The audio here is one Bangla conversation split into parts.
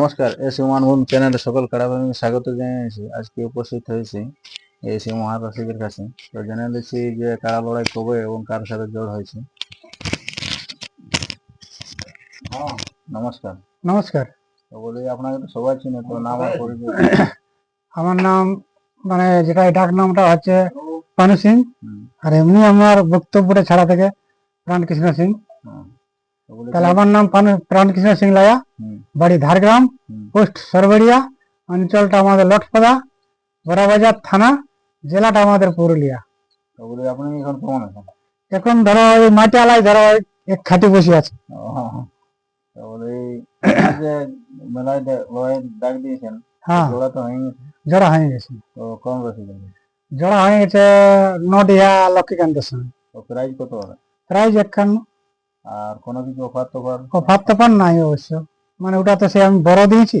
নমস্কার এসি মানভূম চ্যানেলে সকল কারাবাহীকে স্বাগত জানিয়েছি আজকে উপস্থিত হয়েছি এসি মহারসিকের কাছে। তো জেনে দিচ্ছি যে কারা লড়াই কবে এবং কার সাথে জড় হয়েছে। হ্যাঁ, নমস্কার। নমস্কার। তো বলি আপনাকে তো সবাই চিনে তো নাম আর পরিচয়। আমার নাম মানে যেটা ডাক নামটা হচ্ছে পানু সিং। আর এমনি আমার বক্তব্যটা ছাড়া থেকে প্রাণকৃষ্ণ সিং। হুম। তো বলি তাহলে আমার নাম পানু প্রাণকৃষ্ণ সিং লায়া হুম, বাড়ি ধারগ্রাম হুম। পোস্ট সরবড়িয়া অঞ্চলটা আমাদের লটপদা বড়াবাজার থানা জেলাটা আমাদের পুরুলিয়া। তো বলি আপনি এখন কেমন আছেন এখন ধরো ওই মাটি আলাই ধরো ওই এক খাটি বসে আছে। ও, তো বলি এই যে মেলায় দে- লড়াই ডাক দিয়েছেন হ্যাঁ। জোড়া তো হয়ে গেছে জড়া হয়ে গেছে। তো কম রসিক আছে জড়া হয়ে গেছে নডিয়া লক্ষ্মীকান্তের সঙ্গে তো প্রাইজ কত হবে? প্রাইজ একখান আর কোনো কিছু অফার টফার অফার নাই অবশ্য। মানে ওটা তো সে আমি বড় দিয়েছি।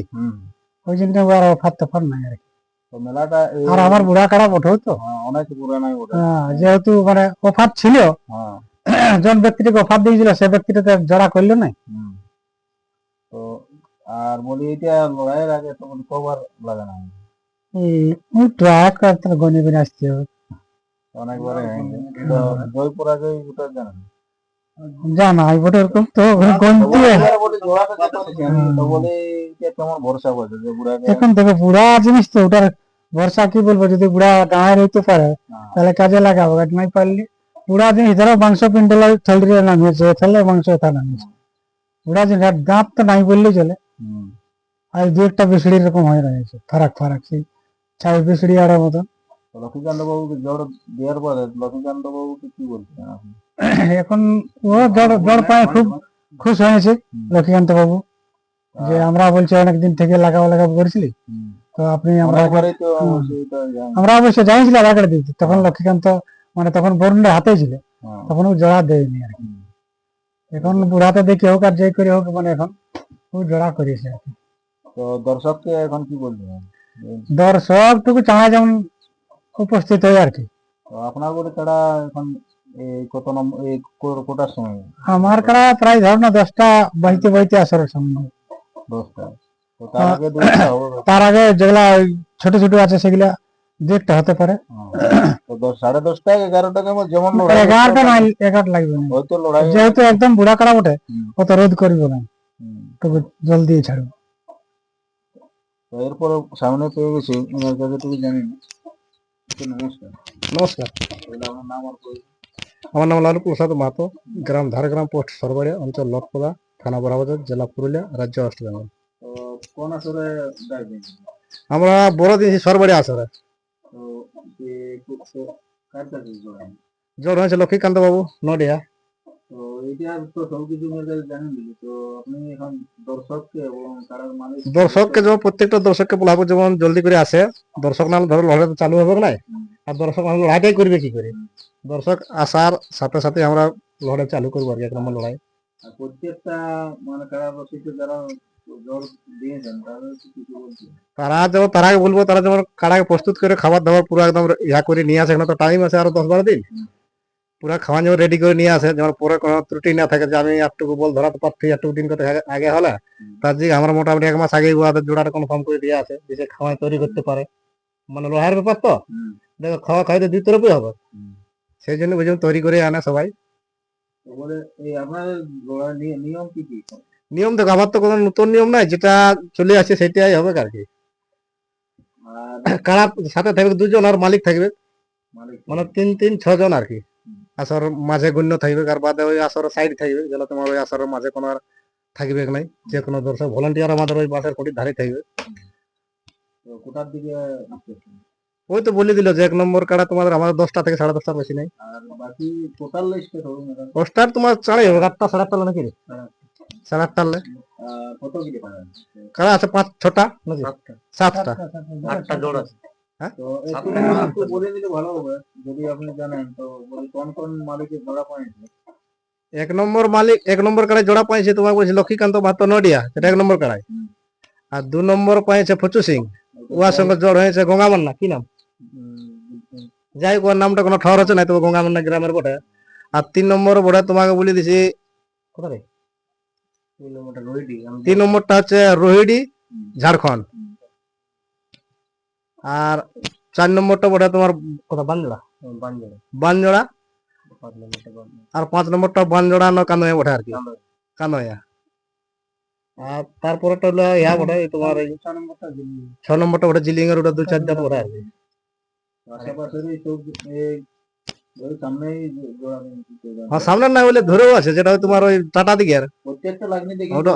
ওই জন্য আর অফার নাই আর তো মেলাটা আর আমার বুড়া কাড়া তো। হ্যাঁ, অনেক পুরানাই ওটা হ্যাঁ, যেহেতু মানে অফার ছিল হ্যাঁ। জন ব্যক্তিটাকে অফার দিয়েছিল সে ব্যক্তিটা তো জড়া করল না। তো আর বলি এটা লড়াইয়ের আগে তো কবার লাগে না। এই ট্রাক গনে গনে আসতে হবে অনেকবারে হয়েছে তো জয় পরাজয় ওটা জানেন জানা বটে এরকম তো গন্তি এটা ভরসা এখন দেখো বুড়া জিনিস তো ওটার বর্ষা কি বলব? যদি বুড়া গায়ে রইতে পারে হ্যাঁ, তাহলে কাজে লাগাবো আর নাই পারলে। বুড়া জিনিস ধরো মাংস পিন্ডলা থলরি নামিয়েছে তাহলে মাংস এথা নামিয়েছে। বুড়া জিনিস আর দাঁত তো নাই বললেই চলে। আর দু একটা বিছড়ি এরকম হয়ে রয়েছে ফারাক ফারাক সেই ছাই বিছড়ি আর মতন। দেওয়ার পরে কি আপনি? এখন ও জ্বর জ্বর পায়ে খুব খুশ হয়েছে হুম। বাবু যে আমরা বলছি অনেকদিন থেকে লাগাবো লাগাবো করেছিলি। তো আপনি আমরা। আমরা অবশ্য জানিয়েছিলাম আগে দিতে তখন লক্ষ্মীকান্ত মানে তখন বরুণটা হাতে ছিল হ্যাঁ, তখন ও জড়া দেয়নি আর কি। এখন বুড়াতে দেখে হোক আর যে করে হোক মানে এখন ও জড়া করেছে আর কি। তো দর্শককে এখন কি বলবেন? দর্শক টুকু চাঁড়া যেমন উপস্থিত হয় আর কি। আপনার বলে তারা এখন কত নম্বর কোটার সময়? আমার কারা প্রায় ধর না দশটা বাড়িতে বাড়িতে আসার সম্ভব দশটা। তার আগে যেগুলা ছোট ছোট আছে সেগুলা দু একটা হতে পারে। সাড়ে দশটা এগারোটা কেমন যেমন এগারোটা নাই এগারোটা লাগবে না। হয়তো লড়াই যেহেতু একদম বুড়া করা বটে অত রোধ করব না। তবু জলদি ছাড়বো এরপর সামনে পেয়ে গেছি ওনার কাছে তুমি জানি। না নমস্কার। নমস্কার। আমার নাম লালু প্রসাদ মাতো গ্রাম ধারগ্রাম পোস্ট সরবাড়িয়া অঞ্চল লটপোলা থানা বড়াবাজার জেলা পুরুলিয়া রাজ্য ওয়েস্ট বেঙ্গল। কোন আসরে আমরা বড় দিয়েছি সরবাড়ি আসরে। জ্বর হয়েছে লক্ষ্মীকান্ত বাবু নডিয়া তো এটা তো সবকিছু মিলে জানেন তো আপনি এখন দর্শককে এবং দর্শককে যেমন প্রত্যেকটা দর্শককে বলাবো যেমন জলদি করে আসে দর্শক না ধরো লড়াই তো চালু হবে না আর দর্শক না লড়াইটাই করবে কি করে? দর্শক আসার সাথে সাথে আমরা লড়াই চালু করব আর কি এক নম্বর লড়াই। প্রত্যেকটা মানে কারা রসিক যারা তারা যেমন তারা আগে বলব তারা যেমন কাড়াকে প্রস্তুত করে খাবার দাবার পুরো একদম ইয়া করে নিয়ে আসে এখানে তো টাইম আছে আরও দশ বারো দিন। পুরো খাওয়া যেমন রেডি করে নিয়ে আসে। যেমন পরে কোনো ত্রুটি না থাকে যে আমি একটুকু বল ধরাতে পারছি একটুকু দিন করতে আগে- হলে তার যে আমরা মোটামুটি এক মাস আগে ওদের জোড়াটা কনফার্ম করে দিয়ে আছে যে সে খাওয়াই তৈরি করতে পারে। মানে লোহার ব্যাপার তো। দেখো খাওয়া খাইতে দুই তরফই হবে। সেই জন্য বুঝুন তৈরি করে আনে সবাই। নিয়ম কি কি? নিয়ম দেখো আমার তো কোনো নতুন নিয়ম নাই যেটা চলে আসছে সেটাই হবে আর কি কারা সাথে থাকবে দুজন আর মালিক থাকবে। মানে তিন তিন ছজন আর কি। আসর মাঝে গণ্য থাকবে আর বাদে ওই আসর সাইড থাকবে যেন তোমার ওই আসরের মাঝে কোনো আর থাকবে নাই। যে কোনো দর্শক ভলান্টিয়ার আমাদের ওই বাসের কোটির ধারে থাকবে। কোটার দিকে ওই তো বলে দিল যে এক নম্বর কাড়া তোমাদের আমাদের দশটা থেকে সাড়ে দশটার বেশি নেই। আর বাকি টোটাল লিস্টে হবে ম্যাডাম দশটার তোমার চাড়াই হবে আটটা সাড়ে আটটা নাকি রে? সাড়ে আটটা। লে। কত কি পাওয়া যাচ্ছে? কাড়া আছে পাঁচ ছটা নাকি? সাতটা। আটটা জোড় আছে? তো একটু একটু বলে দিলে ভালো হবে যদি আপনি জানেন। তো কোন কোন মালিকের জোড়া পয়েন্ট এক নম্বর মালিক এক নম্বর জোড়া পাইছে বলছি লক্ষ্মীকান্ত মাত্র নডিয়া সেটা এক নম্বর হুম। আর দু নম্বর পাইছে ফচু সিং উহার সঙ্গে জোর হয়েছে গঙ্গামান্না কি নাম? যাই হোক ওর নামটা কোনো ঠর আছে না তবে গঙ্গামান্না গ্রামের বটে। আর তিন নম্বর বটে তোমাকে বলে দিছি কোথায় রে? কিলোমিটার রইডি তিন নম্বরটা হচ্ছে রোহিডি ঝাড়খণ্ড। আর চার নম্বরটা বটে তোমার কোথা বানজোড়া বানজোড়া আর পাঁচ নম্বরটা বানজোড়া ন কান্দয়া বটে আর কি? কান্দয়া আর তারপরেটা হলো ইয়া বটে তোমার এই ছ নম্বরটা ওটা জিলিং এর ওটা দু চার জাত বটে আর কি? হ্যাঁ সামনে না বলে ধরেও আছে যেটা তোমার ওই টাটা দিকে আর। প্রত্যেকটা লাগনি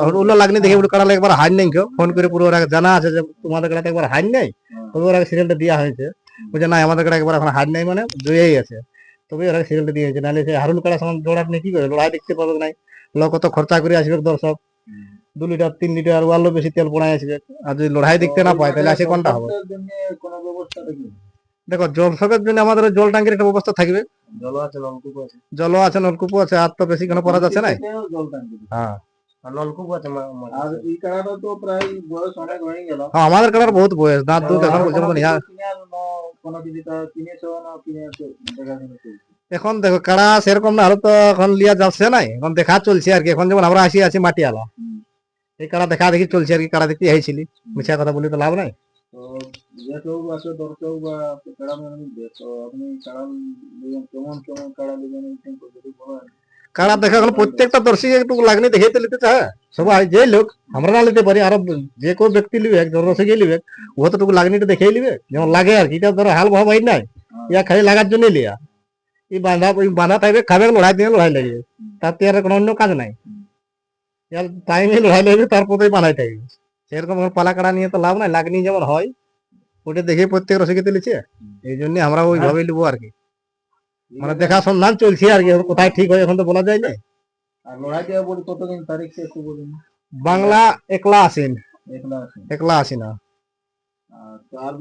ওগুলো লাগনি দেখে একবার হার নেই কেউ। ফোন করে পুরো জানা আছে যে তোমাদের কাটাতে একবার হার নেই? তবে ওরা সিরিয়ালটা দেওয়া হয়েছে। বলছে না আমাদের কাটা একবার এখন হার নেই মানে জয়েই আছে তবে ওরা সিরিয়ালটা দিয়ে হয়েছে। নাহলে সে হারুল কাটা সমান জোড়া আপনি কি করে? লড়াই দেখতে পাবে নাই। লোক কত খরচা করে আসবে দর্শক। দু লিটার তিন লিটার আরও বেশি তেল পড়াই আসবে। আর যদি লড়াই দেখতে না পায় তাহলে আসে কোনটা হবে? দেখো জলসকের জন্য আমাদের জল ট্যাঙ্কির একটা ব্যবস্থা থাকবে। জল আছে নলকূপ আছে। জলও আছে নলকূপ আছে। আর তো বেশি কোনো পড়া যাচ্ছে না জল হ্যাঁ। নলকূপ আছে আর এই কাড়াটা তো প্রায় বয়স অনেক হয়ে গেল। হ্যাঁ, আমাদের কাটার বহুত বয়স দাঁত দুধ এখন পর্যন্ত কিনে আর ন- কোনো কিছু কিনেছো না কিনে এখন দেখো কাড়া সেরকম না হলে তো এখন লিয়া যাচ্ছে নাই। এখন দেখা চলছে আর কি। এখন যেমন আমরা আসি আছি মাটি আলা। এই কাড়া দেখা দেখি চলছে আর কি কাড়া দেখতে আইছিলি। মিছা কথা বলি তো লাভ নাই। তো যে কেউ আছে দর্শক বা কাড়া মেনে নিবে। আপনি কাড়া কেমন কেমন কাড়া লিবেন করে কাড়া দেখা গেল প্রত্যেকটা দর্শক একটু লাগনি দেখে তো নিতে চায় সবাই যে লোক আমরা না নিতে পারি আর যে কেউ ব্যক্তি লিবে রসিকে লিবে ও তো টুকু লাগনিটা দেখেই লিবে। যেমন লাগে আর কি এটা ধরো হাল ভাব হয় নাই ইয়া খালি লাগার জন্য লিয়া। এই বাঁধা বাঁধা থাকবে খাবে লড়াই দিয়ে লড়াই লাগবে। তার আর কোনো অন্য কাজ নাই। ইয়ার টাইমে লড়াই লাগবে তারপরেই বাঁধাই থাকবে। সেরকম পালা কাড়া নিয়ে তো লাভ নাই লাগনি যেমন হয় ওটা দেখে প্রত্যেক রসিকে তুলেছে এই জন্য আমরা ওইভাবেই লিবো আর কি। মানে দেখা সন্ধান চলছে আর কি কোথায় ঠিক হয় এখন তো বলা যায় না। আর লড়াই দেওয়া বলি কতদিন তারিখ বলুন। বাংলা একলা আসেন একলা আসেনা একলা আসি না। আর